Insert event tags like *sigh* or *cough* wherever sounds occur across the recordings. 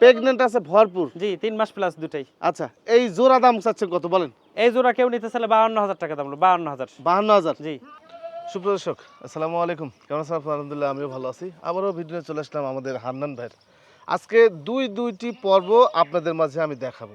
Pregnant আছে ভরপুর। জি তিন মাস প্লাস দুটাই। আচ্ছা এই জোড়া দাম চাচ্ছেন কত বলেন? এই জোড়া কেউ নিতে চাইলে বাউন্ন হাজার টাকা দাম বাউন্ন হাজার। বাহান্ন হাজার। জি। সুপ্রদর্শক আসসালামু আলাইকুম। কেমন আছেন আলহামদুলিল্লাহ আমিও ভালো আছি। আবারও ভিডিও চলে আসলাম আমাদের হান্নান ভাইয়ের। আজকে দুই দুইটি পর্ব আপনাদের মাঝে আমি দেখাবো।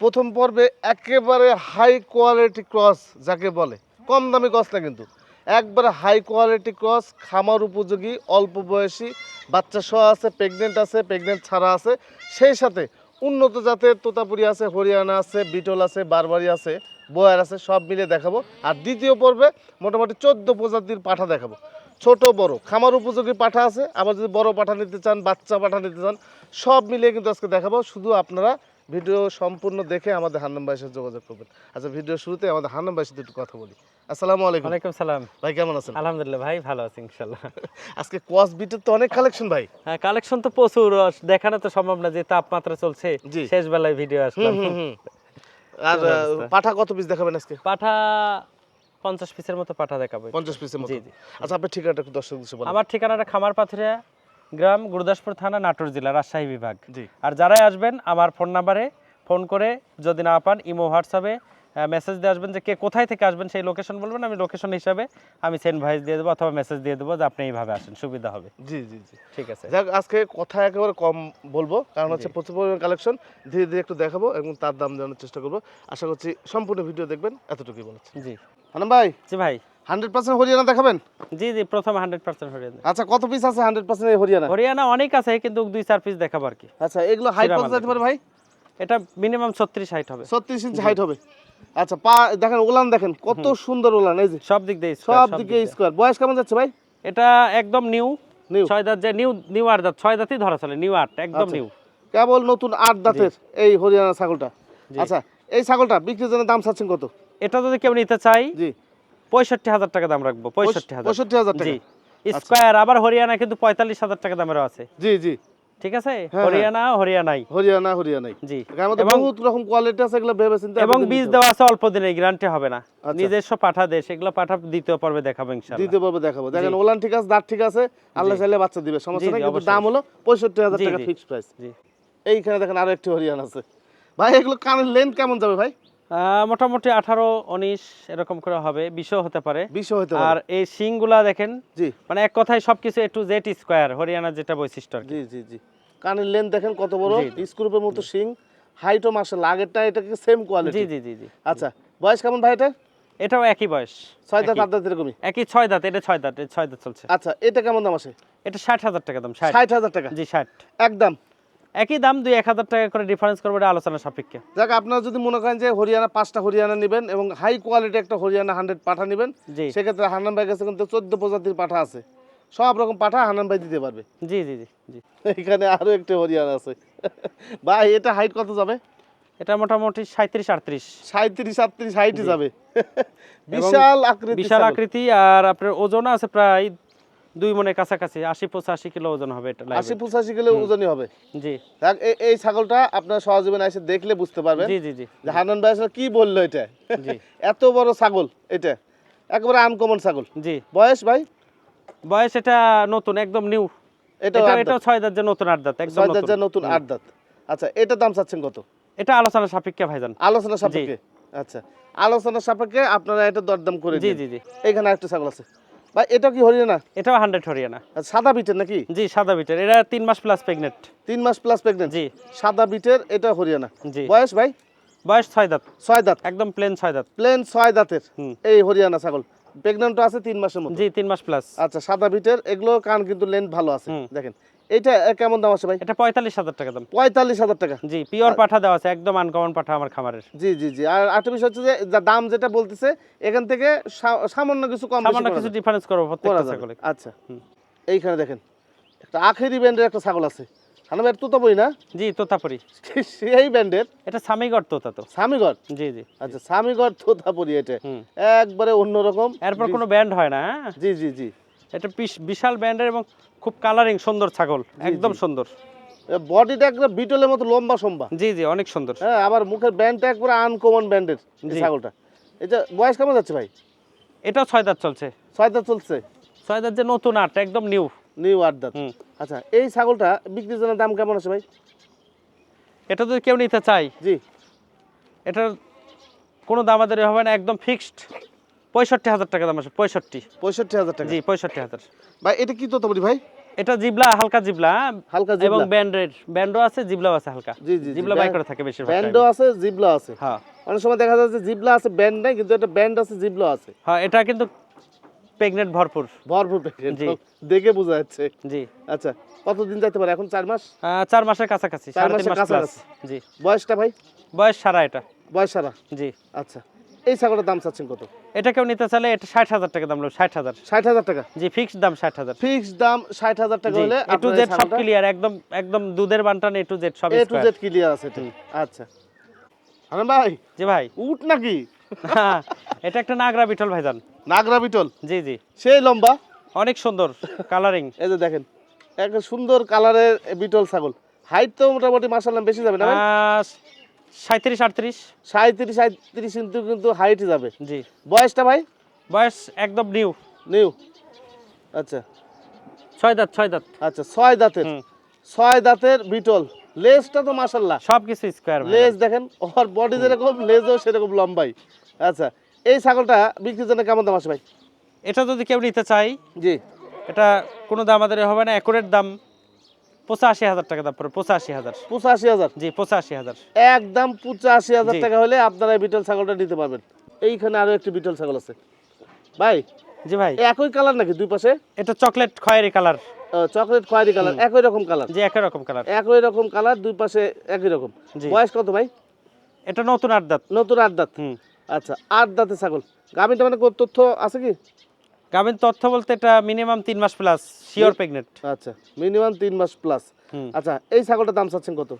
প্রথম পর্বে একেবারে হাই কোয়ালিটি ক্রস যাকে বলে। কম দামি ক্রস না কিন্তু। একবারে হাই কোয়ালিটি ক্রস খামার উপযোগী অল্প বয়সী বাচ্চা সহ আছে প্রেগনেন্ট আছে প্রেগনেন্ট ছাড়া আছে। সেই সাথে উন্নত জাতের তোতাপুরি আছে, হরিয়ানা আছে, বিটল আছে, বারবারি আছে, বয়ার আছে, সব মিলে দেখাবো। আর দ্বিতীয় পর্বে মোটামুটি চোদ্দ প্রজাতির পাঠা দেখাবো। ছোট, বড়। খামার উপযোগী পাঠা আছে। আবার যদি বড় পাঠা নিতে চান, বাচ্চা পাঠা নিতে চান, সব মিলিয়ে কিন্তু আজকে দেখাবো। শুধু আপনারা ভিডিও সম্পূর্ণ দেখে আমাদের হান্নাম ভাইয়ের সাথে যোগাযোগ করবেন। আচ্ছা ভিডিও শুরুতে আমাদের হান্নাম ভাইয়ের সাথে একটু কথা বলি। আসসালামু আলাইকুম। ওয়ালাইকুম সালাম। ভাই কেমন আছেন? আলহামদুলিল্লাহ ভাই ভালো আছি ইনশাল্লাহ *laughs* আজকে কোয়াস বিটের তো অনেক কালেকশন ভাই। হ্যাঁ কালেকশন তো প্রচুর দেখানো তো সম্ভব না যে তাপমাত্রা চলছে। শেষ বেলায় ভিডিও আসলাম। আর? পাঠা কত পিস দেখাবেন আজকে? পাঠা পঞ্চাশ পিসের মতো পাঠা দেখাবো। পঞ্চাশ পিসের মতো। আচ্ছা আপনার ঠিকানাটা দর্শক আমার ঠিকানাটা খামার পাথুরিয়া গ্রাম গুরুদাসপুর থানা নাটোর জেলা রাজশাহী বিভাগ। জি। আর যারাই আসবেন আমার ফোন নাম্বারে ফোন করে যদি না পান ইমো হোয়াটসঅ্যাপে মেসেজ দিয়ে আসবেন যে কে কোথায় থেকে আসবেন সেই লোকেশন বলবেন আমি লোকেশন হিসাবে আমি সেন্ড ভয়েস দিয়ে দেবো অথবা মেসেজ দিয়ে দেবো যে আপনি এইভাবে আসেন সুবিধা হবে। জি জি জি। ঠিক আছে। যাক আজকে কথা একেবারে কম বলব কারণ হচ্ছে প্রচুর পরিমাণ কালেকশন ধীরে ধীরে একটু দেখাবো এবং তার দাম জানার চেষ্টা করব। আশা করছি সম্পূর্ণ ভিডিও দেখবেন এতটুকুই বলেছি। জি। হানাম ভাই। জি ভাই। হান্ড্রেড পার্সেন্ট হরিয়ানা দেখাবেন? জি জি প্রথম হান্ড্রেড পার্সেন্ট হরিয়ানা। আচ্ছা কত পিস আছে হান্ড্রেড পার্সেন্ট হরিয়ানা? হরিয়ানা অনেক আছে কিন্তু দুই চার পিস দেখাবো আর কি। আচ্ছা এগুলো হাইট কত যেতে পারে ভাই? এটা মিনিমাম ছত্রিশ হাইট হবে। ছত্রিশ ইঞ্চি হাইট হবে। আচ্ছা পা দেখেন ওলান দেখেন কত সুন্দর ওলান এই যে। সব দিক দিয়ে সব দিকে স্কোয়ার বয়স কেমন যাচ্ছে ভাই? এটা একদম নিউ নিউ ছয় দাঁত যে নিউ নিউ আট দাঁত ছয় দাঁতই ধরা চলে নিউ আট একদম আচ্ছা। নিউ কেবল নতুন আট দাঁতের এই হরিয়ানা ছাগলটা। আচ্ছা এই ছাগলটা বিক্রির জন্য দাম চাচ্ছেন কত? এটা যদি কেউ নিতে চাই জি। পঁয়ষট্টি হাজার টাকা দাম রাখব পঁয়ষট্টি হাজার পঁয়ষট্টি হাজার। টাকা। স্কোয়ার আবার হরিয়ানা কিন্তু পঁয়তাল্লিশ হাজার টাকা দামেরও আছে। জি জি। ঠিক আছে? হ্যাঁ। হরিয়ানা হরিয়ানাই। হরিয়ানা হরিয়ানাই। জি। বহুত রকম কোয়ালিটি আছে এগুলো ভেবে চিন্তে এবং বীজ দেওয়া আছে অল্প দিনে গ্যারান্টি হবে না। আচ্ছা। নিজস্ব পাঠা দেশ এগুলো পাঠা দ্বিতীয় পর্বে দেখাবো ইনশাআল্লাহ। দিতে পারবে দেখাবো। দেখেন ওলান ঠিক আছে দাঁত ঠিক আছে আল্লাহ চাইলে বাচ্চা দিবে সমস্যা নাই কিন্তু দাম হলো পঁয়ষট্টি হাজার জি, টাকা জি। ফিক্সড প্রাইস জি। এইখানে দেখেন আরও একটি হরিয়ানা আছে। ভাই এগুলো কানের লেন্থ কেমন যাবে ভাই? মোটামুটি আঠারো উনিশ এরকম করে হবে বিশও হতে পারে। বিশ হতে আর এই শিংগুলা দেখেন জি। মানে এক কথায় সবকিছু একটু জেড স্কোয়ার হরিয়ানার যেটা বৈশিষ্ট্য জি জি জি। কানের লেন্থ দেখেন কত বড়। স্ক্রুপের মতো শিং। হাইটও মার্শাল আগেরটা এটা সেম কোয়ালিটি জি জি জি আচ্ছা বয়স কেমন ভাই এটা? এটাও একই বয়স ছয় দাঁত। আট দাঁত এরকমই? একই ছয় দাঁত এটা ছয় দাঁত ছয় দাঁত চলছে। আচ্ছা এটা কেমন দাম আছে এটা ষাট হাজার টাকা দাম ষাট হাজার টাকা? জি ষাট। একদম। একই দাম দুই এক হাজার টাকা করে ডিফারেন্স করব এটা আলোচনা সাপেক্ষে। যাক আপনারা যদি মনে করেন যে হরিয়ানা পাঁচটা হরিয়ানা নেবেন এবং হাই কোয়ালিটি একটা হরিয়ানা হান্ড্রেড পাঠা নেবেন সেক্ষেত্রে হান্নান ভাই কাছে কিন্তু চোদ্দ প্রজাতির পাঠা আছে। সব রকম পাঠা হান্নান ভাই দিতে পারবে। জি জি জি জি। এখানে আরও একটা হরিয়ানা আছে। *laughs* ভাই এটা হাইট কত যাবে? এটা মোটামুটি সাঁত্রিশ আটত্রিশ। সাঁত্রিশ আটত্রিশ হাইটে যাবে। বিশাল আকৃতি বিশাল আকৃতি আর আপনার ওজন আছে প্রায় দুই মনের কাছাকাছি আশি পঁচাশি কিলো ওজন হবে এটা আশি পঁচাশি কিলো ওজনই হবে। জি। এই ছাগলটা আপনার সহজীবনে এসে দেখলে বুঝতে পারবেন। জি জি জি। যে হান্নান ভাই আসলে কি বলল এটা? *laughs* এত বড় ছাগল এটা। একেবারে আনকমন ছাগল। জি। বয়স ভাই? বয়স এটা নতুন একদম নিউ এটা এটা ছয় দাঁত যে নতুন আট দাঁত একদম ছয় দাঁতের নতুন। আট দাঁত। আচ্ছা এটার দাম চাচ্ছেন কত? এটা আলোচনা সাপেক্ষে ভাইজান। আলোচনা সাপেক্ষে। আচ্ছা আলোচনা সাপেক্ষে আপনারা এটা দরদাম করে জি জি জি। এখানে একটা ছাগল আছে। ভাই এটা কি হরিয়ানা? এটাও হান্ড্রেড হরিয়ানা। সাদা বিটের নাকি? জি সাদা বিটের। এটা তিন মাস প্লাস প্রেগনেন্ট তিন মাস প্লাস প্রেগনেন্ট জি। সাদা বিটের এটা হরিয়ানা। জি। বয়স ভাই? বয়স ছয় দাঁত। ছয় দাঁত। একদম প্লেন ছয় দাঁত। প্লেন ছয় দাঁতের। এই হরিয়ানা ছাগল। প্রেগনেন্ট আছে তিন মাসের মধ্যে জি তিন মাস প্লাস আচ্ছা সাদা বিটের এগুলো কান কিন্তু লেন্থ ভালো আছে। দেখেন। এইটা এ, কেমন দাম আছে ভাই? এটা পঁয়তাল্লিশ হাজার টাকা দাম। পঁয়তাল্লিশ হাজার টাকা। জি পিওর পাঠা দেওয়া আছে একদম আনকমন পাঠা আমার খামারের। জি জি জি। আর আরেকটা বিষয় হচ্ছে যে দাম যেটা বলতেছে এখান থেকে সামান্য কিছু কম সামান্য কিছু ডিফারেন্স করব প্রত্যেকটা ছাগলে। আচ্ছা। এইখানে দেখেন একটা আখেরি ব্যান্ডের একটা ছাগল আছে। হানাম এর তো বই না? জি তোতাপুরি। সেই ব্যান্ডের? এটা সামিগড় তোতা তো। স্বামীগড়? জি জি। আচ্ছা স্বামীগড় তোতাপুরি এটা। একবারে অন্যরকম। এরপর কোনো ব্যান্ড হয় না হ্যাঁ? জি জি জি। এটা বিশ- বিশাল ব্যান্ডের এবং খুব কালারিং সুন্দর ছাগল একদম সুন্দর। বডিটা একবারে বিটলের মতো লম্বা সম্বা। জি জি অনেক সুন্দর। হ্যাঁ আবার মুখের ব্যান্ডটা একবারে আনকমন ব্যান্ডের ছাগলটা। এটা বয়স কেমন যাচ্ছে ভাই? এটাও ছয় দাঁত চলছে। ছয় দাঁত চলছে? ছয় দাঁত যে নতুন আট একদম নিউ নিউ আট দাঁত। আচ্ছা এই ছাগলটা বিক্রির জন্য দাম কেমন আছে ভাই? এটা যদি কেউ নিতে চাই জি। এটার কোনো দামাদারি হবে না একদম ফিক্সড পঁয়ষট্টি হাজার টাকা দাম আছে পঁয়ষট্টি। পঁয়ষট্টি হাজার টাকা। জি পঁয়ষট্টি হাজার। ভাই এটা কি তোতাপুরি ভাই? এটা জিবলা হালকা জিবলা হ্যাঁ? হালকা এবং জিবলা ব্যান্ডের ব্যান্ডও আছে জিবলাও আছে হালকা। জি জি জিবলা বাই করে থাকে বেশিরভাগ ব্যান্ডও আছে জিবলা আছে। হ্যাঁ। অনেক সময় দেখা যাচ্ছে জিবলা আছে ব্যান্ড নাই কিন্তু এটা ব্যান্ড আছে জিবলা আছে। হ্যাঁ এটা কিন্তু প্রেগনেন্ট ভরপুর। ভরপুর জি। দেখে বোঝা যাচ্ছে। জি। আচ্ছা কতদিন যাইতে পারে? এখন চার মাস? চার মাসের কাছাকাছি চার মাসের কাছাকাছি। জি। বয়সটা ভাই? বয়স সারা এটা। বয়স সারা? জি। আচ্ছা। এই ছাগলের দাম চাচ্ছেন কত? এটা কেউ নিতে চাইলে এটা ষাট হাজার টাকা দাম ষাট হাজার। ষাট হাজার টাকা? জি ফিক্সড দাম ষাট হাজার। ফিক্স দাম ষাট হাজার টাকা হলে এ টু জেড সব ক্লিয়ার একদম একদম দুধের বান্টান এ টু জেড সব এ টু জেড ক্লিয়ার আছে ঠিক। আচ্ছা। হারান ভাই জি ভাই। উট নাকি? হ্যাঁ, এটা একটা নাগরা বিটল ভাইজান। নাগরা বিটল? জি জি। সেই লম্বা? অনেক সুন্দর কালারিং *laughs* এই যে দেখেন একটা সুন্দর কালারের বিটল ছাগল। হাইট তো মোটামুটি মাসাল্লাহ বেশি যাবে না সাঁত্রিশ আটত্রিশ? সাঁত্রিশ সাঁত্রিশ কিন্তু কিন্তু হাইট যাবে। জি। বয়সটা ভাই? বয়স একদম নিউ নিউ আচ্ছা। ছয় দাঁত ছয় দাঁত। আচ্ছা ছয় দাঁতের। ছয় দাঁতের বিটল। লেজটা তো মাসাল্লাহ সব কিছু স্কোয়ার লেজ দেখেন ওর বডি যেরকম লেজও সেরকম লম্বাই। আচ্ছা এই ছাগলটা বিক্রির জন্য কেমন দাম আসে ভাই? এটা যদি কেউ নিতে চাই জি। এটা কোনো দাম আমাদের হবে না অ্যাকুরেট দাম। পঁচাশি হাজার টাকা দাম পড়ে পঁচাশি হাজার। পঁচাশি হাজার? জি পঁচাশি হাজার। একদম পঁচাশি হাজার টাকা হলে আপনারা এই বিটল ছাগলটা নিতে পারবেন। এইখানে আরও একটি বিটল ছাগল আছে। ভাই জি ভাই। একই কালার নাকি দুই পাশে? এটা চকলেট খয়েরি কালার। চকলেট খয়েরি কালার একই রকম কালার। জি একই রকম কালার। একই রকম কালার দুই পাশে একই রকম। বয়স কত ভাই? এটা নতুন আট দাঁত। নতুন আট দাঁত। আচ্ছা আট দাঁতে ছাগল। গামিনটা মানে তথ্য আছে কি? গাভীর তথ্য বলতে এটা মিনিমাম তিন মাস প্লাস শিওর প্রেগনেন্ট আচ্ছা মিনিমাম তিন মাস প্লাস আচ্ছা এই ছাগলটার দাম চাচ্ছেন কত?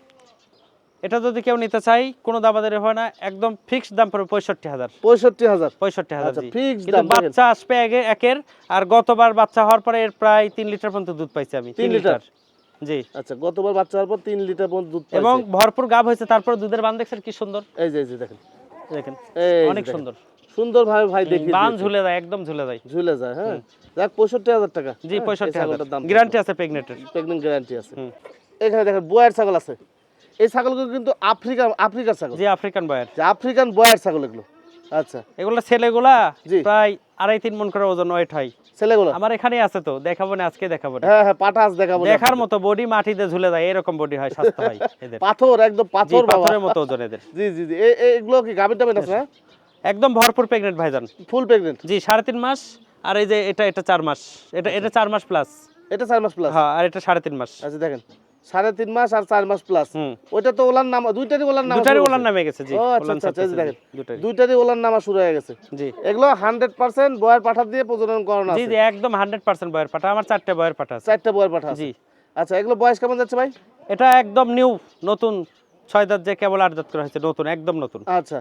এটা যদি কেউ নিতে চাই কোনো দাম আমাদের হয় না একদম ফিক্সড দাম পড়বে পঁয়ষট্টি হাজার। পঁয়ষট্টি হাজার? পঁয়ষট্টি হাজার আচ্ছা। কিন্তু দাম বাচ্চা আসবে আগে একের আর গতবার বাচ্চা হওয়ার পরে এর প্রায় তিন লিটার পর্যন্ত দুধ পাইছি আমি তিন লিটার? জি। আচ্ছা গতবার বাচ্চা হওয়ার পর তিন লিটার পর্যন্ত দুধ এবং ভরপুর গাভ হয়েছে তারপর দুধের বান দেখছেন কি সুন্দর। এই যে দেখেন। দেখেন অনেক সুন্দর। সুন্দর ভাবে ভাই দেখি বান ঝুলে যায় একদম ঝুলে যায়। ঝুলে যায় হ্যাঁ? যাক পঁয়ষট্টি হাজার টাকা। জি হ্যাঁ, পঁয়ষট্টি হাজার দাম গ্যারান্টি আছে প্রেগনেন্টের প্রেগনেন্ট গ্যারান্টি আছে। এখানে দেখেন বয়ার ছাগল আছে। এই ছাগলগুলো কিন্তু আফ্রিকা আফ্রিকার ছাগল। জি আফ্রিকান বয়ার। যে আফ্রিকান বয়ার ছাগল এগুলো। আচ্ছা। এগুলো ছেলেগুলা প্রায় আড়াই তিন মন করে ওজন ওয়েট হয়। ছেলেগুলো? আমার এখানেই আছে তো দেখাবো না আজকে দেখাবো না। হ্যাঁ হ্যাঁ পাঠাস দেখাবো দেখার মতো বডি মাটিতে ঝুলে যায় এরকম বডি হয় স্বাস্থ্য হয় *laughs* এদের। পাথর একদম পাথর পাথরের মতো ওজন এদের। জি জি জি। এগুলো কি গাভীর টাবিন আছে হ্যাঁ? একদম ভরপুর প্রেগনেন্ট ভাইজান। ফুল প্রেগনেন্ট জি সাড়ে তিন মাস আর এই যে এটা এটা চার মাস। এটা এটা চার মাস প্লাস এটা চার মাস প্লাস হ্যাঁ আর এটা সাড়ে তিন মাস। আচ্ছা দেখেন। সাড়ে তিন মাস আর চার মাস প্লাস ওইটা তো ওলার নাম দুইটারই ওলার নাম দুটারই ওলার নামে গেছে জি ও আচ্ছা আচ্ছা আচ্ছা, দেখেন। দুইটারই। ওলার নামা শুরু হয়ে গেছে। জি। এগুলো হান্ড্রেড পার্সেন্ট বয়ের পাঠা দিয়ে প্রজনন করানো জি আছে। জি একদম হান্ড্রেড পার্সেন্ট বয়ের পাঠা। আমার চারটে বয়ের পাঠা আছে। চারটা বয়ের পাঠা জি। আচ্ছা এগুলো বয়স কেমন যাচ্ছে ভাই? এটা একদম নিউ নতুন ছয় দাঁত যে কেবল আট দাঁত করা হয়েছে নতুন একদম নতুন। আচ্ছা।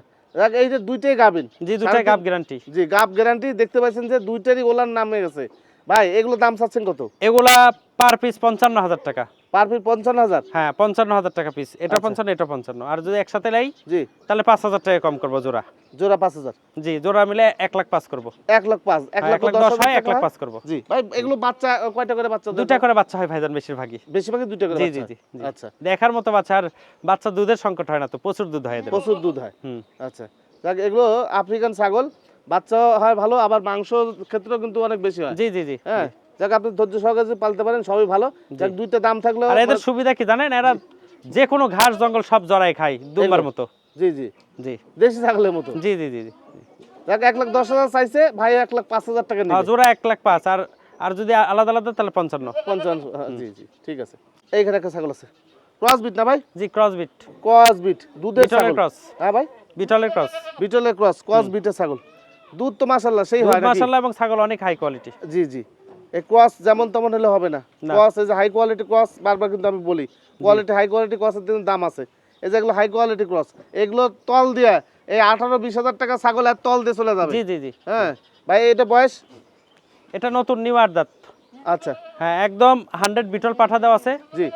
এই যে দুইটাই গাবিন। জি দুইটাই গাব গ্যারান্টি জি গাব গ্যারান্টি দেখতে পাচ্ছেন যে দুইটারই ওলার নামে গেছে। ভাই এগুলো দাম চাচ্ছেন কত? এগুলা পার পিস পঞ্চান্ন হাজার টাকা। পার পিস পঞ্চান্ন হাজার? হ্যাঁ পঞ্চান্ন হাজার টাকা পিস এটা আচ্ছা। পঞ্চান্ন এটা পঞ্চান্ন। আর যদি একসাথে লাই জি। তাহলে পাঁচ হাজার টাকা কম করব জোড়া। জোড়া পাঁচ হাজার? জি জোড়া মিলে এক লাখ পাঁচ করব। এক লাখ পাঁচ এক হ্যাঁ, লাখ দশ হয় এক লাখ টাকা পাঁচ করব। জি। ভাই এগুলো বাচ্চা কয়টা করে বাচ্চা? দুইটা করে বাচ্চা হয় ভাইজান বেশিরভাগই। বেশিরভাগই দুইটা করে জি জি জি। আচ্ছা। দেখার মতো বাচ্চা আর বাচ্চা দুধের সংকট হয় না তো প্রচুর দুধ হয় প্রচুর দুধ হয়। হুম। আচ্ছা। এগুলো আফ্রিকান ছাগল। বাচ্চা হয় ভালো আবার মাংস ক্ষেত্রেও কিন্তু অনেক বেশি হয়। জি জি জি। হ্যাঁ যাক আপনি ধৈর্য সহকারে পালতে পারেন সবই ভালো। যাক দুইটা দাম থাকলেও আর এদের সুবিধা কি জানেন? এরা যে কোনো ঘাস জঙ্গল সব জড়াই খায় এগুলো? মতো। জি জি। জি। দেশি ছাগলের মতো। জি জি জি। যাক এক লাখ দশ হাজার চাইছে ভাই এক লাখ পাঁচ হাজার টাকা নিবে। জোড়া এক লাখ পাঁচ আর আর যদি আলাদা আলাদা তাহলে পঞ্চান্ন। পঞ্চান্ন হ্যাঁ, জি জি ঠিক আছে। এইখানে একটা ছাগল আছে। ক্রস বিট না ভাই? জি ক্রস বিট ক্রস বিট দুধের ছাগল। ক্রস হ্যাঁ ভাই? বিটলের ক্রস বিটলের ক্রস ক্রস বিটের ছাগল। দুধ তো মাশাল্লাহ সেই হয় নাকি? মাসাল্লাহ এবং ছাগল অনেক হাই কোয়ালিটি জি জি। এই ক্রস যেমন তেমন হলে হবে না। ক্রস এই যে হাই কোয়ালিটি ক্রস বারবার কিন্তু আমি বলি কোয়ালিটি হাই কোয়ালিটি ক্রসের কিন্তু দাম আছে। এই যেগুলো হাই কোয়ালিটি ক্রস এগুলো তল দিয়ে এই আঠারো বিশ হাজার টাকা ছাগল আর তল দিয়ে চলে যাবে। জি জি জি। হ্যাঁ ভাই এটা বয়স? এটা নতুন নিউ আট আচ্ছা। হ্যাঁ একদম হান্ড্রেড বিটল পাঠা দেওয়া আছে। জি।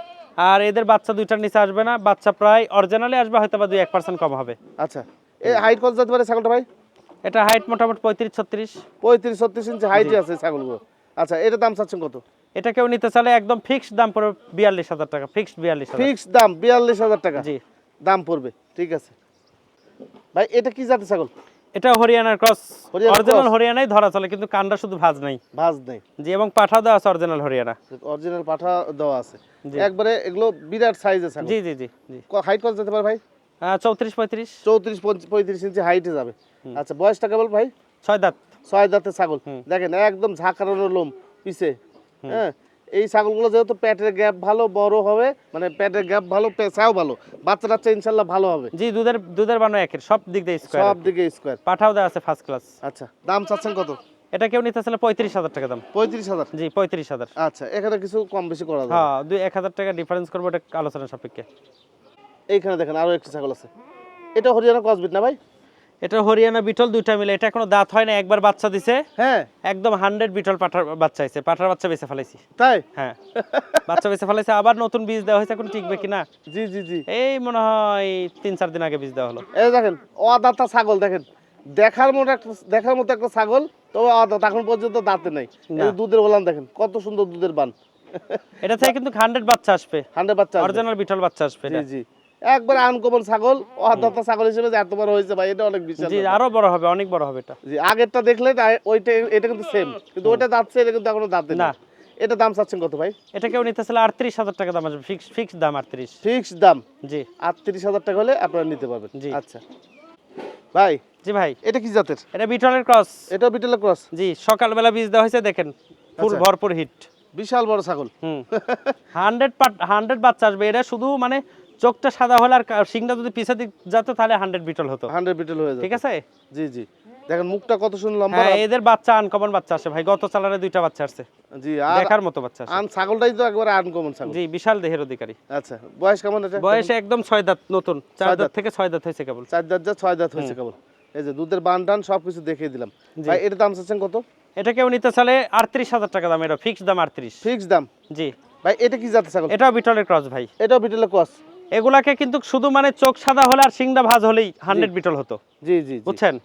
আর এদের বাচ্চা দুইটার নিচে আসবে না বাচ্চা প্রায় অরিজিনালি আসবে হয়তো বা দুই এক পার্সেন্ট কম হবে। আচ্ছা। এই হাইট কত যেতে পারে ছাগলটা ভাই? এটা হাইট মোটামুটি পঁয়ত্রিশ ছত্রিশ। পঁয়ত্রিশ ছত্রিশ ইঞ্চি হাইটই আছে ছাগলগুলো। আচ্ছা এটা দাম চাচ্ছেন কত? এটা কেউ নিতে চাইলে একদম ফিক্সড দাম পড়বে বিয়াল্লিশ হাজার টাকা ফিক্সড বিয়াল্লিশ হাজার। ফিক্স দাম বিয়াল্লিশ হাজার টাকা? জি। দাম পড়বে ঠিক আছে। ভাই এটা কি জাতের ছাগল? এটা হরিয়ানার ক্রস। অরিজিনাল হরিয়ানাই ধরা চলে কিন্তু কান্ডা শুধু ভাজ নাই। ভাজ নেই। জি এবং পাঠা দেওয়া আছে অরিজিনাল হরিয়ানা। অরিজিনাল পাঠা দেওয়া আছে। জি। একবারে এগুলো বিরাট সাইজ আছে জি জি জি জি। হাইট কত যেতে পারে ভাই? চৌত্রিশ পঁয়ত্রিশ। চৌত্রিশ পঁয়ত্রিশ ইঞ্চি হাইটে যাবে। আচ্ছা বয়সটা কেবল ভাই? ছয় দাঁত। ছয় দাঁতের ছাগল। দেখেন একদম ঝাঁকানো লোম পিছে। হ্যাঁ এই ছাগলগুলো যেহেতু পেটের গ্যাপ ভালো বড় হবে মানে পেটের গ্যাপ ভালো পেছাও ভালো বাচ্চা টাচ্চা ইনশাল্লাহ ভালো হবে। জি দুধের দুধের বানো একের সব দিক দিয়ে স্কোয়ার সব দিকে স্কোয়ার পাঠাও দেওয়া আছে ফার্স্ট ক্লাস আচ্ছা দাম চাচ্ছেন কত? এটা কেউ নিতে চাইলে পঁয়ত্রিশ হাজার টাকা দাম। পঁয়ত্রিশ হাজার? জি পঁয়ত্রিশ হাজার। আচ্ছা এখানে কিছু কম বেশি করা যাবে? হ্যাঁ দুই এক হাজার টাকা ডিফারেন্স করব এটা আলোচনা সাপেক্ষে। এইখানে দেখেন আরও একটি ছাগল আছে। এটা হরিয়ানা কসবিট না ভাই? এটা হরিয়ানা বিটল দুইটা মিলে। এটা এখনও দাঁত হয় না একবার বাচ্চা দিছে। হ্যাঁ। একদম হান্ড্রেড বিটল পাঠার বাচ্চা হয়েছে পাঠার বাচ্চা বেঁচে ফেলাইছি। তাই? হ্যাঁ। বাচ্চা বেঁচে ফেলাইছে আবার নতুন বীজ দেওয়া হয়েছে এখন টিকবে কিনা? জি জি জি। এই মনে হয় তিন চার দিন আগে বীজ দেওয়া হলো। এই দেখেন অদাতা ছাগল দেখেন। দেখার মতো একটা দেখার মতো একটা ছাগল তবে অদাতা এখন পর্যন্ত দাঁতে নাই। দুধের ওলান দেখেন কত সুন্দর দুধের বান। এটা থেকে কিন্তু হান্ড্রেড বাচ্চা আসবে। হান্ড্রেড বাচ্চা অরিজিনাল বিটল বাচ্চা আসবে জি জি। একবার আনকমন ছাগল অদাতা ছাগল হিসেবে যে এত বড় হয়েছে ভাই এটা অনেক বিশাল জি আরও বড় হবে অনেক বড় হবে এটা। জি আগেরটা দেখলে ওইটা এটা কিন্তু সেম কিন্তু ওইটা দাঁতছে এটা কিন্তু এখনও দাঁতে না। এটা দাম চাচ্ছেন কত ভাই? এটা কেউ নিতে চাইলে আটত্রিশ হাজার টাকা দাম আসবে ফিক্স ফিক্স দাম আটত্রিশ। ফিক্সড দাম? জি। আটত্রিশ হাজার টাকা হলে আপনারা নিতে পারবেন। জি। আচ্ছা। ভাই জি ভাই। এটা কি জাতের? এটা বিটলের ক্রস। এটা বিটেল ক্রস? জি সকালবেলা বীজ দেওয়া হয়েছে দেখেন ফুল আচ্ছা। ভরপুর হিট। বিশাল বড় ছাগল। হুম। হান্ড্রেড হান্ড্রেড বাচ্চা আসবে এটা শুধু মানে চোখটা সাদা হলে আর শিংটা যদি পিছের দিক যেত তাহলে হান্ড্রেড বিটল হতো। হান্ড্রেড বিটেল হয়ে ঠিক আছে? জি জি। দেখেন মুখটা কত সুন্দর লম্বা হ্যাঁ এদের বাচ্চা আনকমন বাচ্চা আসে ভাই। গত চালানে দুইটা বাচ্চা আসছে জি আর দেখার মতো বাচ্চা আসে আন ছাগলটাই তো একবারে আনকমন ছাগল। জি বিশাল দেহের অধিকারী। আচ্ছা বয়স কেমন এটা বয়সে একদম ছয় দাঁত নতুন। চার দাঁত। থেকে ছয় দাঁত হয়েছে কেবল। চার দাঁত যা ছয় দাঁত হয়েছে কেবল। এই যে দুধের বান টান সবকিছু দেখিয়ে দিলাম। ভাই এর দাম চাচ্ছেন কত? এটা কেউ নিতে আটত্রিশ হাজার টাকা দাম এটা ফিক্সড দাম আটত্রিশ। ফিক্সড দাম? জি। ভাই এটা কি জাতের ছাগল? এটাও বিটলের ক্রস ভাই। এটাও বিটেল ক্রস এগুলাকে কিন্তু শুধু মানে চোখ সাদা হলে আর শিংটা ভাজ হলেই হান্ড্রেড বিটল হতো। জি জি বুঝছেন?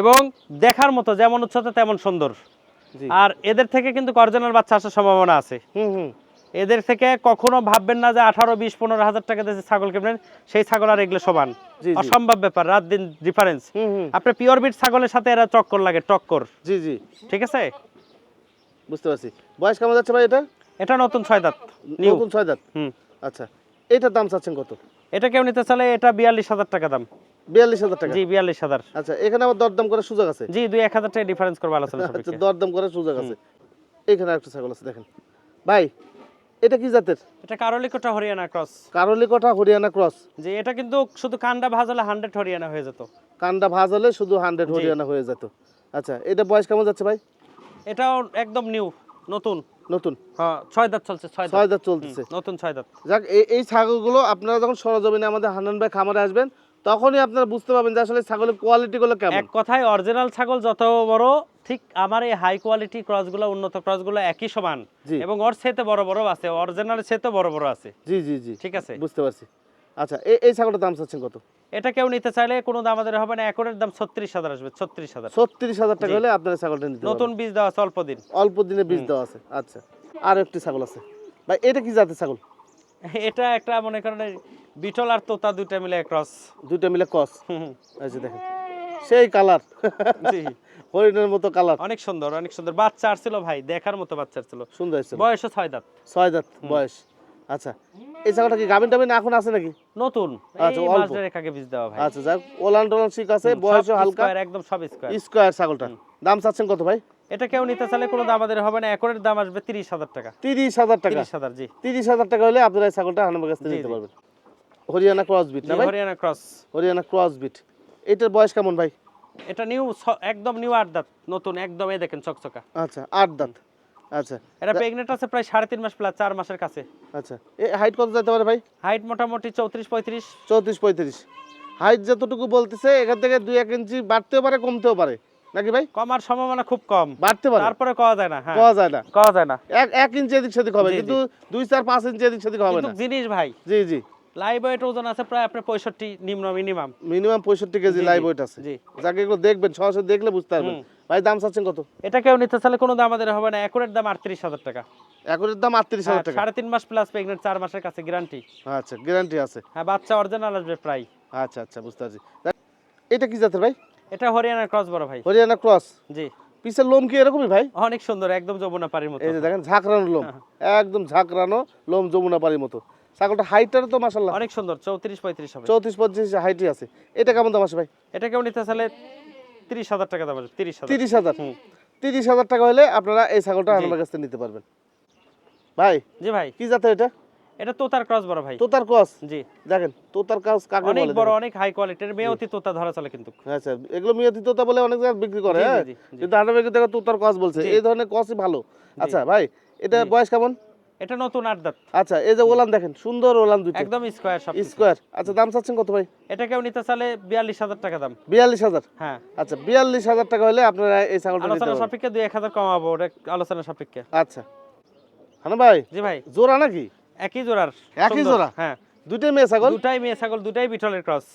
এবং দেখার মতো যেমন উচ্চতা তেমন সুন্দর। আর এদের থেকে কিন্তু অরিজিনাল বাচ্চা আসার সম্ভাবনা আছে। হুম হুম। এদের থেকে কখনো ভাববেন না যে আঠারো বিশ পনেরো হাজার টাকা দিয়ে ছাগল কিনবেন সেই ছাগল আর এগুলো সমান। অসম্ভব ব্যাপার রাত দিন ডিফারেন্স আপনার পিওর বিট ছাগলের সাথে এরা টক্কর লাগে টক্কর। জি জি। ঠিক আছে? বুঝতে পারছি। বয়স কেমন যাচ্ছে ভাই এটা? এটা নতুন ছয় দাঁত নতুন ছয় দাঁত? হুম। আচ্ছা। এটার দাম চাচ্ছেন কত? এটা কেউ নিতে চাইলে এটা বিয়াল্লিশ হাজার টাকা দাম। বিয়াল্লিশ হাজার টাকা? জি বিয়াল্লিশ হাজার। আচ্ছা এখানে আবার দরদাম করার সুযোগ আছে? জি দুই এক হাজার টাকা ডিফারেন্স করব আলোচনা আচ্ছা দরদাম করার সুযোগ আছে। এখানে একটা ছাগল আছে দেখেন। ভাই এটা কি জাতের? এটা কারলিকোটা হরিয়ানা ক্রস। কারলিকটা হরিয়ানা ক্রস। যে এটা কিন্তু শুধু কান্ডা ভাজ হলে হান্ড্রেড হরিয়ানা হয়ে যেত। কান্ডা ভাজ হলে শুধু হান্ড্রেড হরিয়ানা হয়ে যেত। আচ্ছা এটা বয়স কেমন যাচ্ছে ভাই? এটাও একদম নিউ নতুন। নতুন? হ্যাঁ ছয় দাঁত চলছে ছয় ছয় দাঁত চলতেছে। নতুন ছয় দাঁত। যাক এই ছাগলগুলো আপনারা যখন সরজমিনে আমাদের ভাই খামারে আসবেন তখনই আপনারা বুঝতে পারবেন যে আসলে ছাগলের কোয়ালিটিগুলো কেমন। এক কথায় অরিজিনাল ছাগল যত বড় ঠিক আমার এই হাই কোয়ালিটি ক্রসগুলো উন্নত ক্রসগুলো একই সমান। এবং ওর সেতে বড় বড় আছে অরিজিনাল সেতে বড় বড় আছে। জি জি জি। ঠিক আছে? বুঝতে পারছি। আচ্ছা এই এই ছাগলটার দাম চাচ্ছেন কত? এটা কেউ নিতে চাইলে কোনো দাম আমাদের হবে না একরের দাম ছত্রিশ হাজার আসবে ছত্রিশ হাজার। ছত্রিশ হাজার টাকা হলে আপনারা ছাগলটা নিতে নতুন বীজ দেওয়া আছে অল্প দিন। অল্প দিনে বীজ দেওয়া আছে আচ্ছা। আর একটি ছাগল আছে। ভাই এটা কি জাতের ছাগল? এটা একটা মনে করেন বিটল আর তোতা দুইটা মিলে ক্রস দুইটা মিলে কস আচ্ছা দেখেন সেই কালার জি। হরিণের মতো কালার অনেক সুন্দর অনেক সুন্দর। বাচ্চা আসছিল ভাই দেখার মতো বাচ্চা আসছিল সুন্দর বয়সও ছয় দাঁত। ছয় দাঁত বয়স। আচ্ছা এই ছাগলটা কি গাভিন টাভিন এখন আছে নাকি? নতুন। আচ্ছা, অল্প। বীজ দেওয়া ভাই। আচ্ছা যাক ওলান টোলান শিক আছে বয়সও হালকা। একদম সব স্কোয়ার স্কোয়ার ছাগলটা। দাম চাচ্ছেন কত ভাই? এটা কেউ নিতে চাইলে কোনো দাম আমাদের হবে না একরের দাম আসবে তিরিশ হাজার টাকা। তিরিশ হাজার টাকা। তিরিশ হাজার জি। তিরিশ হাজার টাকা হলে আপনারা এই ছাগলটা হানামের কাছ থেকে নিতে পারবেন। হরিয়ানা ক্রস বিট না ভাই? হরিয়ানা ক্রস হরিয়ানা ক্রস বিট এটার বয়স কেমন ভাই? এটা নিউ একদম নিউ আট দাঁত নতুন একদম এই দেখেন চকচকা। আচ্ছা আট দাঁত। আচ্ছা। এটা প্রেগনেন্ট আছে প্রায় সাড়ে তিন মাস প্লাস চার মাসের কাছে। আচ্ছা। হাইট কত যেতে পারে ভাই? হাইট মোটামুটি চৌত্রিশ পঁয়ত্রিশ। চৌত্রিশ পঁয়ত্রিশ। হাইট যতটুকু বলতেছে এখান থেকে দুই এক ইঞ্চি বাড়তেও পারে কমতেও পারে। নাকি ভাই? কমার সম্ভাবনা খুব কম। বাড়তে পারে? তারপরে কওয়া যায় না হ্যাঁ। পাওয়া যায় না। কওয়া যায় না। এক এক ইঞ্চি এদিক সেদিক হবে। কিন্তু দুই চার পাঁচ ইঞ্চি এদিক সেদিক হবে না। জিনিস ভাই জি জি। লাইভ ওয়েট ওজন আছে প্রায় আপনার পঁয়ষট্টি নিম্ন মিনিমাম মিনিমাম পঁয়ষট্টি কেজি লাইভ ওয়েট আছে। জি। যাকে এগুলো দেখবেন সরাসরি দেখলে বুঝতে পারবেন। ভাই দাম চাচ্ছেন কত? এটা কেউ নিতে চাইলে কোনো দাম আমাদের হবে না। একুরের দাম আটত্রিশ হাজার টাকা। একরের দাম আটত্রিশ হাজার টাকা। সাড়ে তিন মাস প্লাস প্রেগনেন্ট চার মাসের কাছে গ্যারান্টি আচ্ছা গ্যারান্টি আছে। হ্যাঁ বাচ্চা অরিজিনাল আসবে প্রায়। আচ্ছা আচ্ছা বুঝতে পারছি। এটা কি জাতের ভাই? এটা হরিয়ানার ক্রস বড় ভাই। হরিয়ানা ক্রস জি। পিসের লোম কি এরকমই ভাই? অনেক সুন্দর একদম যমুনা পাড়ির মতো। এই যে দেখেন ঝাঁকড়ানো লোম। একদম ঝাঁকড়ানো লোম যমুনা পাড়ির মতো। ছাগলটা হাইটটারও তো মাসাল্লাহ অনেক সুন্দর চৌত্রিশ পঁয়ত্রিশ হবে। চৌত্রিশ পঁচিশ হাইটই আছে। এটা কেমন দাম আছে ভাই? এটা কেমন নিতে চাইলে তিরিশ হাজার টাকা দাম আসবে তিরিশ হাজার। তিরিশ হাজার। তিরিশ হাজার টাকা হলে আপনারা এই ছাগলটা আমার কাছ থেকে নিতে পারবেন। ভাই জি ভাই। কি জাতের এটা? এটা তোতার ক্রস বড় ভাই। তোতার ক্রস? জি। দেখেন তোতার কাজ কাকে অনেক বড় অনেক হাই কোয়ালিটির মেয়তি তোতা ধরা চলে কিন্তু। আচ্ছা এগুলো মিয়াতি তোতা বলে অনেক জায়গায় বিক্রি করে হ্যাঁ। কিন্তু তোতার কস বলছে। এই ধরনের কসই ভালো। আচ্ছা ভাই এটা বয়স কেমন? এটা নতুন আট দাঁত। আচ্ছা এই যে ওলান দেখেন সুন্দর ওলান দুটো একদম স্কোয়ার সব। স্কোয়ার আচ্ছা দাম চাচ্ছেন কত ভাই? এটা কেউ নিতে চাইলে বিয়াল্লিশ হাজার টাকা দাম। বিয়াল্লিশ হাজার? হ্যাঁ। আচ্ছা বিয়াল্লিশ হাজার টাকা হলে আপনারা এই ছাগলটা আলোচনা সাপেক্ষে দুই এক হাজার কমাবো ওটা আলোচনা সাপেক্ষে। আচ্ছা। হ্যাঁ ভাই জি ভাই। জোড়া নাকি? একই জোড়ার একই। জোড়া? হ্যাঁ। দুইটাই মেয়ে ছাগল? দুটাই মেয়ে ছাগল দুটাই বিটলের ক্রস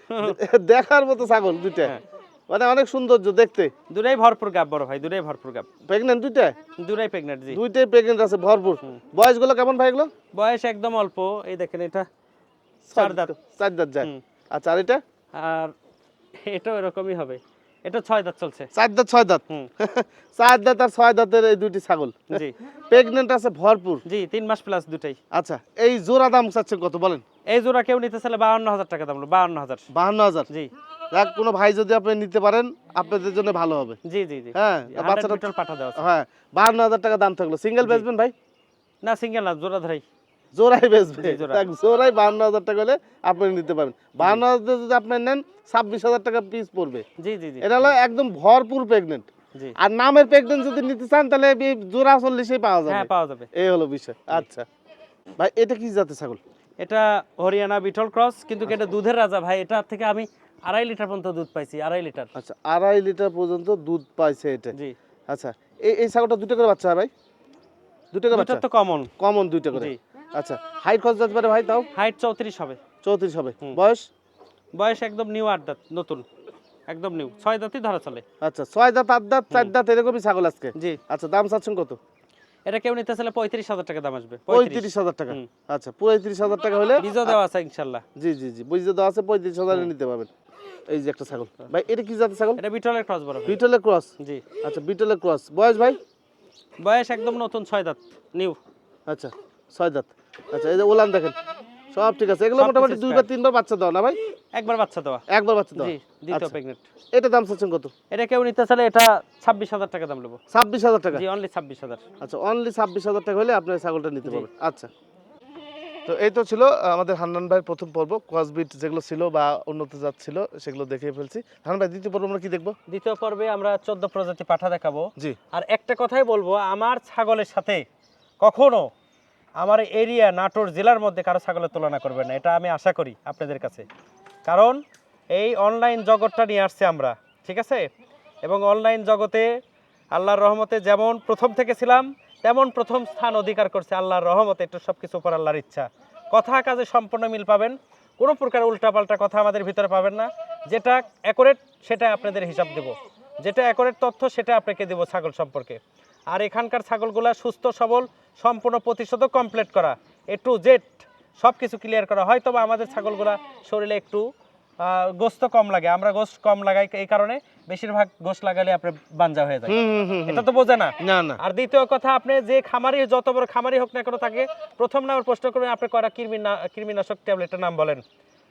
*laughs* দেখার মতো ছাগল দুইটা হ্যাঁ। মানে অনেক সৌন্দর্য দেখতে। দুটাই ভরপুর গাব বড় ভাই দুটাই ভরপুর গাব। প্রেগনেন্ট দুইটা দুটাই প্রেগনেন্ট জি। দুইটাই প্রেগনেন্ট আছে ভরপুর। বয়সগুলো কেমন ভাই এগুলো? বয়স একদম অল্প এই দেখেন এটা। চার দাঁত। চার দাঁত যায়। আচ্ছা আর এটা? আর এটাও এরকমই হবে। এটা ছয় দাঁত চলছে। চার দাঁত ছয় দাঁত? হুম। *laughs* চার দাঁত আর ছয় দাঁতের এই দুইটি ছাগল? জি। প্রেগনেন্ট আছে ভরপুর। জি তিন মাস প্লাস দুটাই। আচ্ছা এই জোড়া দাম চাচ্ছেন কত বলেন? এই জোড়া কেউ নিতে চাইলে বাউন্ন হাজার টাকা দাম বাউন্ন হাজার। বাহান্ন হাজার। জি। যাক কোনো ভাই যদি আপনি নিতে পারেন আপনাদের জন্য ভালো হবে। জি জি জি। হ্যাঁ বাচ্চাটা বিটল পাঠা দেওয়া হ্যাঁ বাহান্ন হাজার টাকা দাম থাকল। সিঙ্গেল বেচবেন ভাই? না সিঙ্গেল না জোড়া ধরাই। জোড়াই বেচবে। জোড়াই বাহান্ন হাজার টাকা হলে আপনি নিতে পারবেন। বাহান্ন হাজার যদি আপনি নেন ছাব্বিশ হাজার টাকা পিস পড়বে। জি জি এটা হলো একদম ভরপুর প্রেগনেন্ট জি। আর নামের প্রেগনেন্ট যদি নিতে চান তাহলে জোড়া চল্লিশেই পাওয়া হ্যাঁ যাবে পাওয়া যাবে। এই হলো বিষয়। আচ্ছা। ভাই এটা কি জাতের ছাগল? এটা হরিয়ানা বিটল ক্রস কিন্তু এটা দুধের রাজা? ভাই এটা থেকে আমি আড়াই লিটার পর্যন্ত দুধ পাইছি আড়াই লিটার। আচ্ছা আড়াই লিটার পর্যন্ত দুধ পাইছে এটা। জি। আচ্ছা এই এই ছাগলটা দুটো করে বাচ্চা হয় ভাই? দুটো করে বাচ্চা? দুটো তো কমন কমন দুইটা করে। আচ্ছা হাইট কত যেতে পারে ভাই তাও? হাইট চৌত্রিশ হবে। চৌত্রিশ হবে। বয়স? বয়স একদম নিউ আট দাঁত নতুন। একদম নিউ ছয় দাঁতই ধরা চলে। আচ্ছা ছয় দাঁত আট দাঁত চার দাঁত এরকমই ছাগল আজকে? জি। আচ্ছা দাম চাচ্ছেন কত? এটা কেউ নিতে চাইলে পঁয়ত্রিশ হাজার টাকা দাম আসবে। পঁয়ত্রিশ হাজার টাকা। আচ্ছা পঁয়ত্রিশ হাজার টাকা হলে বীজও দেওয়া আছে ইনশাল্লাহ। জি জি জি বুঝতে দেওয়া আছে পঁয়ত্রিশ হাজারে নিতে পারবেন। এই যে একটা ছাগল। ভাই এটা কি জাতের ছাগল? এটা বিটলের ক্রস বড় বিটলের ক্রস? জি। আচ্ছা বিটলের ক্রস। বয়স ভাই? বয়স একদম নতুন ছয় দাঁত নিউ। আচ্ছা ছয় দাঁত। আচ্ছা এই যে ওলান দেখেন সব ঠিক আছে। এগুলো মোটামুটি দুইবার তিনবার বাচ্চা দাও না ভাই? একবার বাচ্চা দেওয়া। একবার বাচ্চা দাও জি দ্বিতীয় আচ্ছা। প্রেগনেন্ট এটা দাম চাচ্ছেন কত? এটা কেউ নিতে চাইলে এটা ছাব্বিশ হাজার টাকা দাম নেব। ছাব্বিশ হাজার টাকা? জি অনলি ছাব্বিশ হাজার। আচ্ছা অনলি ছাব্বিশ হাজার টাকা হলে আপনি এই ছাগলটা নিতে। পারবেন। আচ্ছা। তো এই তো ছিল আমাদের হান্নান ভাইয়ের প্রথম পর্ব কোয়াসবিট যেগুলো ছিল বা উন্নত জাত ছিল সেগুলো দেখে ফেলছি। হান্নান ভাই দ্বিতীয় পর্ব আমরা কি দেখব? দ্বিতীয় পর্বে আমরা চোদ্দ প্রজাতি পাঠা দেখাবো। জি। আর একটা কথাই বলব আমার ছাগলের সাথে কখনো আমার এরিয়া নাটোর জেলার মধ্যে কারও ছাগলের তুলনা করবেন না এটা আমি আশা করি আপনাদের কাছে। কারণ এই অনলাইন জগৎটা নিয়ে আসছে আমরা ঠিক আছে? এবং অনলাইন জগতে আল্লাহর রহমতে যেমন প্রথম থেকে ছিলাম তেমন প্রথম স্থান অধিকার করছে আল্লাহর রহমতে একটু সব কিছু উপর আল্লাহর ইচ্ছা। কথা কাজে সম্পূর্ণ মিল পাবেন, কোনো প্রকার উল্টাপাল্টা কথা আমাদের ভিতরে পাবেন না। যেটা অ্যাকোরেট সেটা আপনাদের হিসাব দেব। যেটা অ্যাকোরেট তথ্য, সেটা আপনাকে দেবো ছাগল সম্পর্কে। আর এখানকার ছাগলগুলা সুস্থ, সবল, সম্পূর্ণ প্রতিশোধক কমপ্লিট করা। এ টু জেড সব কিছু ক্লিয়ার করা। হয়তো বা আমাদের ছাগলগুলা শরীরে একটু গোস্ত কম লাগে। আমরা গোস্ত কম লাগাই এই কারণে বেশিরভাগ গোস্ত লাগালে আপনার বাঞ্জা হয়ে যায়। এটা তো বোঝে না। না না। আর দ্বিতীয় কথা আপনি যে খামারি যত বড় খামারি হোক না কেন তাকে প্রথম নামের প্রশ্ন করবেন আপনি কয়টা কৃমি কৃমিনাশক ট্যাবলেটের নাম বলেন?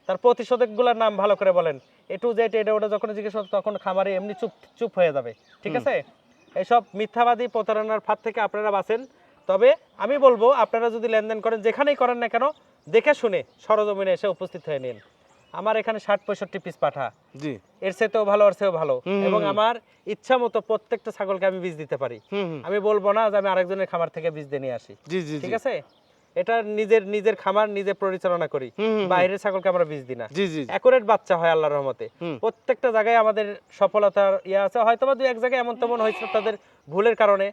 তার প্রতিষেধকগুলোর নাম ভালো করে বলেন। এ টু জেড এটা ওটা যখন জিজ্ঞেস করবে তখন খামারি এমনি চুপ চুপ হয়ে যাবে। ঠিক আছে? এইসব মিথ্যাবাদী প্রতারণার ফাঁদ থেকে আপনারা বাঁচেন। তবে আমি বলব আপনারা যদি লেনদেন করেন যেখানেই করেন না কেন দেখে শুনে সরজমিনে এসে উপস্থিত হয়ে নিন। আমার এখানে ষাট পঁয়ষট্টি পিস পাঠা। জি। এর চেয়েও ভালো আর চেয়েও ভালো। এবং আমার ইচ্ছা মতো প্রত্যেকটা ছাগলকে আমি বীজ দিতে পারি। আমি বলব না যে আমি আরেকজনের খামার থেকে বীজ দিয়ে নিয়ে আসি। জি জি ঠিক আছে? এটা নিজের নিজের খামার নিজে পরিচালনা করি। বাইরের ছাগলকে আমরা বীজ দিই না। জি জি জি। অ্যাকুরেট বাচ্চা হয় আল্লাহর রহমতে। প্রত্যেকটা জায়গায় আমাদের সফলতার ইয়ে আছে। হয়তো বা দুই এক জায়গায় এমন তেমন হয়েছে তাদের ভুলের কারণে।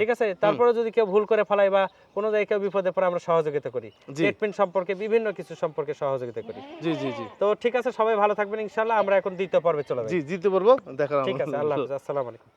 ঠিক আছে? তারপরে যদি কেউ ভুল করে ফেলায় বা কোনো জায়গায় কেউ বিপদে পড়ে আমরা সহযোগিতা করি। ট্রিটমেন্ট সম্পর্কে বিভিন্ন কিছু সম্পর্কে সহযোগিতা করি। জি জি জি। তো ঠিক আছে সবাই ভালো থাকবেন ইনশাল্লাহ আমরা এখন দ্বিতীয় পর্বে চলে যাই। জি জিতে পারব দেখার ঠিক আছে আল্লাহ হাফিজ। আসসালামু আলাইকুম।